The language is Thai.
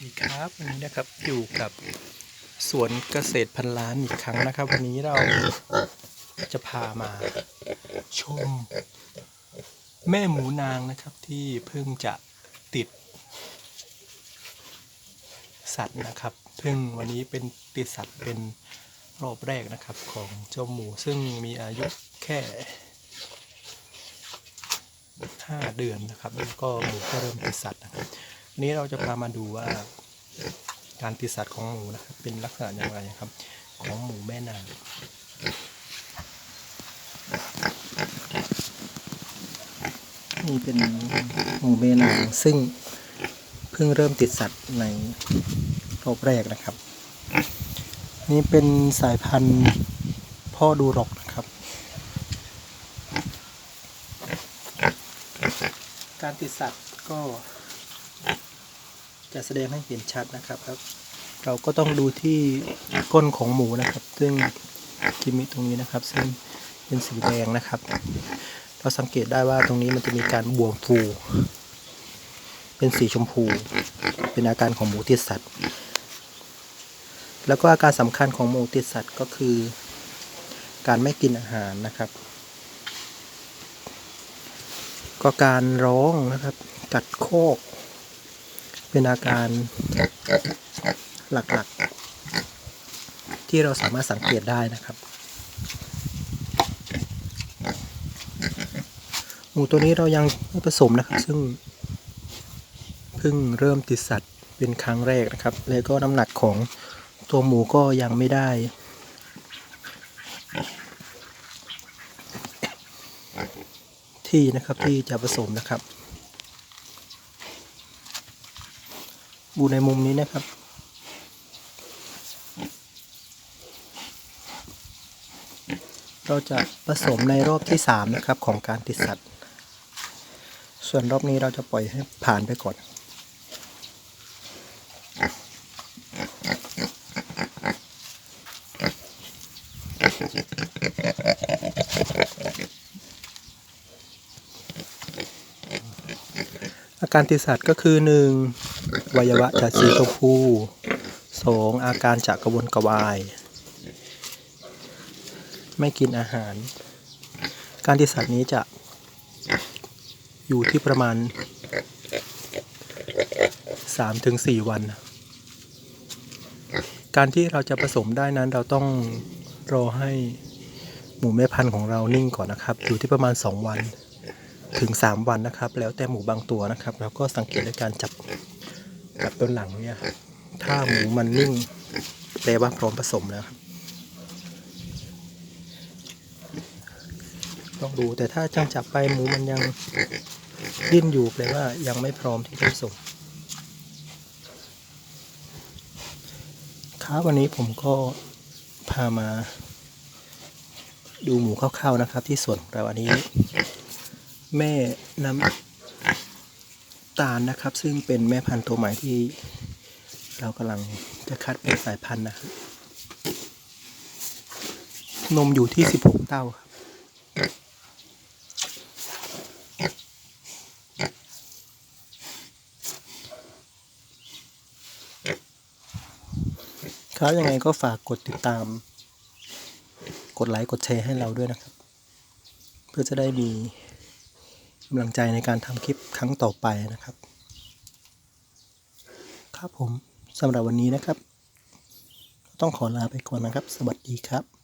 ดีครับวันนี้นะครับอยู่กับสวนเกษตรพันล้านอีกครั้งนะครับ วันนี้เราจะพามาชม แม่หมูนางนะครับที่เพิ่งจะติด สัตว์นะครับเพิ่งวันนี้เป็นติดสัตว์เป็นรอบแรกนะครับของเจ้าหมูซึ่งมีอายุแค่ ห้าเดือนนะครับแล้วก็หมูก็เริ่มติดสัตว์นะครับวันนี้เราจะพามาดูว่าการติดสัตว์ของหมูนะครับเป็นลักษณะอย่างไรครับ ของหมูแม่นางนี่เป็นหมูแม่นางซึ่งเพิ่งเริ่มติดสัตว์ในรอบแรกนะครับ นี่เป็นสายพันธุ์พ่อดูรอกนะครับ การติดสัตว์ก็ จะแสดงให้เห็นชัดนะครับครับ เราก็ต้องดูที่ก้นของหมูนะครับ ซึ่งกิมมิตรงนี้นะครับ ซึ่งเป็นสีแดงนะครับ เราสังเกตได้ว่าตรงนี้มันจะมีการบวมฟู เป็นสีชมพู เป็นอาการของหมูติดสัตว์ แล้วก็อาการสำคัญของหมูติดสัตว์ก็คือ การไม่กินอาหารนะครับ ก็การร้องนะครับ กัดโคก เป็นอาการหลักๆ ที่เราสามารถสังเกตได้นะครับหมูตัวนี้เรายังไม่ผสมนะครับ ซึ่งเพิ่งเริ่มติดสัตว์เป็นครั้งแรกนะครับ แล้วก็น้ำหนักของตัวหมูก็ยังไม่ได้ ที่นะครับที่จะผสมนะครับดูในมุมนี้นะครับ เราจะผสมในรอบที่สามนะครับของการติดสัตว์ ส่วนรอบนี้เราจะปล่อยให้ผ่านไปก่อน การติดสัตว์ก็คือ 1. วัยวะจะสีชมพู 2. อาการจะกระวนกระวาย ไม่กินอาหาร การติดสัตว์นี้จะอยู่ที่ประมาณ 3-4 วัน การที่เราจะผสมได้นั้นเราต้องรอให้หมูแม่พันธุ์ของเรานิ่งก่อนนะครับ อยู่ที่ประมาณ 2 วัน ถึง 3 วันนะครับ แล้วแต่หมูบางตัวนะครับ แล้วก็สังเกตด้วยการจับจับต้นหลังเนี่ยครับถ้าหมูมันนิ่งแปลว่าพร้อมผสมแล้วครับต้องดูแต่ถ้าจังจับไปหมูมันยังดิ้นอยู่แปลว่ายังไม่พร้อมที่จะผสมครับวันนี้ผมก็พามาดูหมูคร่าวๆนะครับ ที่สวนของเราอันนี้ แม่น้ำตาลนะครับ ซึ่งเป็นแม่พันธุ์ตัวใหม่ที่ เรากำลังจะคัดเป็นสายพันธุ์นะครับ นมอยู่ที่16เต้าครับครับยังไงก็ฝากกดติดตาม กดไลค์ กดแชร์ให้เราด้วยนะครับ เพื่อจะได้มีำลังใจในการทำคลิปครั้งต่อไปนะครับ ครับผมสำหรับวันนี้นะครับ ต้องขอลาไปก่อนนะครับ สวัสดีครับ